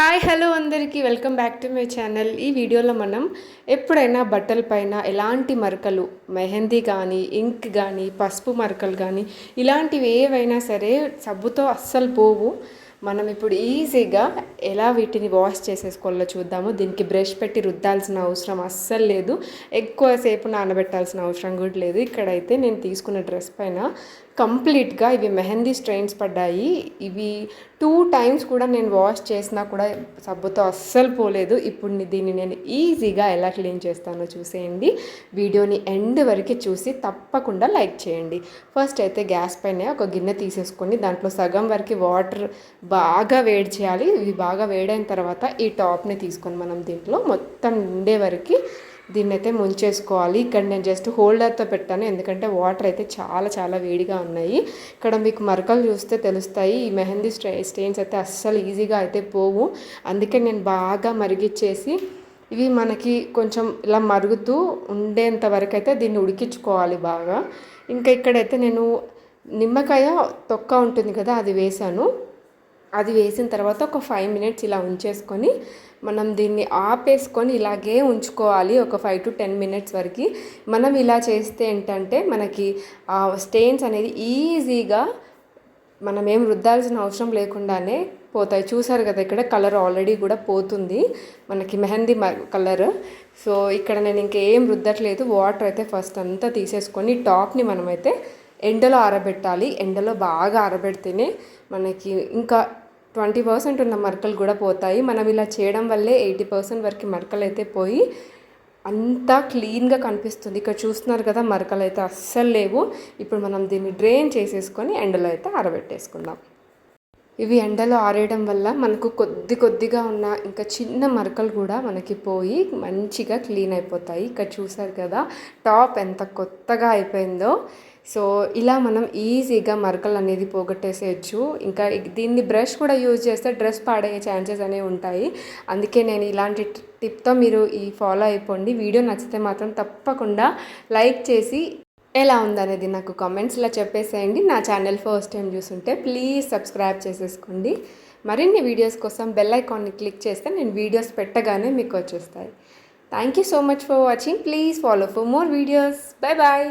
Hi hello అందరికీ welcome back to my channel. ఈ వీడియోలో మనం ఎప్పుడైనా బట్టలపైన ఎలాంటి మరకలు మెహందీ కానీ ఇంక్ కానీ పసుపు మరకలు కానీ ఇలాంటివి ఏవైనా సరే సబ్బుతో అస్సలు పోవు. మనం ఇప్పుడు ఈజీగా ఎలా వీటిని వాష్ చేసేసుకోవాలో చూద్దాము. దీనికి బ్రష్ పెట్టి రుద్దాల్సిన అవసరం అస్సలు లేదు. ఎక్కువసేపు నానబెట్టాల్సిన అవసరం కూడా లేదు. ఇక్కడైతే నేను తీసుకున్న డ్రెస్ పైన కంప్లీట్గా ఇవి మెహందీ స్ట్రెయిన్స్ పడ్డాయి. ఇవి టూ టైమ్స్ కూడా నేను వాష్ చేసినా కూడా సబ్బుతో అస్సలు పోలేదు. ఇప్పుడు దీన్ని నేను ఈజీగా ఎలా క్లీన్ చేస్తానో చూసేయండి. వీడియోని ఎండ్ వరకు చూసి తప్పకుండా లైక్ చేయండి. ఫస్ట్ అయితే గ్యాస్ పైన ఒక గిన్నె తీసేసుకొని దాంట్లో సగం వరకు వాటర్ బాగా వేడి చేయాలి. ఇవి బాగా వేడైన తర్వాత ఈ టాప్ని తీసుకొని మనం దీంట్లో మొత్తం నిండే వరకు దీన్ని అయితే ముంచేసుకోవాలి. ఇక్కడ నేను జస్ట్ హోల్డర్తో పెట్టాను. ఎందుకంటే వాటర్ అయితే చాలా చాలా వేడిగా ఉన్నాయి. ఇక్కడ మీకు మరకలు చూస్తే తెలుస్తాయి. ఈ మెహందీ స్టే స్టెయిన్స్ అయితే అస్సలు ఈజీగా అయితే పోవు. అందుకే నేను బాగా మరిగిచ్చేసి ఇవి మనకి కొంచెం ఇలా మరుగుతూ ఉండేంత వరకు అయితే దీన్ని ఉడికించుకోవాలి బాగా. ఇంకా ఇక్కడైతే నేను నిమ్మకాయ తొక్క ఉంటుంది కదా అది వేసాను అది వేసిన తర్వాత ఒక ఫైవ్ మినిట్స్ ఇలా ఉంచేసుకొని మనం దీన్ని ఆపేసుకొని ఇలాగే ఉంచుకోవాలి. ఒక ఫైవ్ టు టెన్ మినిట్స్ వరకు. మనం ఇలా చేస్తే ఏంటంటే మనకి ఆ స్టెయిన్స్ అనేది ఈజీగా మనం ఏం రుద్దాల్సిన అవసరం లేకుండానే పోతాయి. చూసారు కదా ఇక్కడ కలర్ ఆల్రెడీ కూడా పోతుంది. మనకి మెహందీ కలర్ సో ఇక్కడ నేను ఇంకేం రుద్దట్లేదు. వాటర్ అయితే ఫస్ట్ అంతా తీసేసుకొని టాప్ని మనమైతే ఎండలో ఆరబెట్టాలి. ఎండలో బాగా ఆరబెడితేనే మనకి ఇంకా ట్వంటీ పర్సెంట్ ఉన్న మరకలు కూడా పోతాయి. మనం ఇలా చేయడం వల్లే ఎయిటీ పర్సెంట్ వరకు మరకలు అయితే పోయి అంతా క్లీన్గా కనిపిస్తుంది. ఇక్కడ చూస్తున్నారు కదా మరకలు అయితే అస్సలు లేవు. ఇప్పుడు మనం దీన్ని డ్రైన్ చేసేసుకొని ఎండలో అయితే ఆరబెట్టేసుకుందాం. ఇవి ఎండలో ఆరేయడం వల్ల మనకు కొద్ది కొద్దిగా ఉన్న ఇంకా చిన్న మరకలు కూడా మనకి పోయి మంచిగా క్లీన్ అయిపోతాయి. ఇక్కడ చూసారు కదా టాప్ ఎంత కొత్తగా అయిపోయిందో. సో ఇలా మనం ఈజీగా మరకలు అనేది పోగొట్టేసేయచ్చు. ఇంకా దీన్ని బ్రష్ కూడా యూజ్ చేస్తే డ్రెస్ పాడయ్యే ఛాన్సెస్ అనేవి ఉంటాయి. అందుకే నేను ఇలాంటి టిప్తో మీరు ఈ ఫాలో అయిపోండి. వీడియో నచ్చితే మాత్రం తప్పకుండా లైక్ చేసి ఎలా ఉందనేది నాకు కామెంట్స్లో చెప్పేసేయండి. నా ఛానల్ ఫస్ట్ టైం చూసుంటే ప్లీజ్ సబ్స్క్రైబ్ చేసేసుకోండి. మరిన్ని వీడియోస్ కోసం బెల్ ఐకాన్ని క్లిక్ చేస్తే నేను వీడియోస్ పెట్టగానే మీకు వచ్చేస్తాయి. Thank you so much for watching please follow for more videos bye bye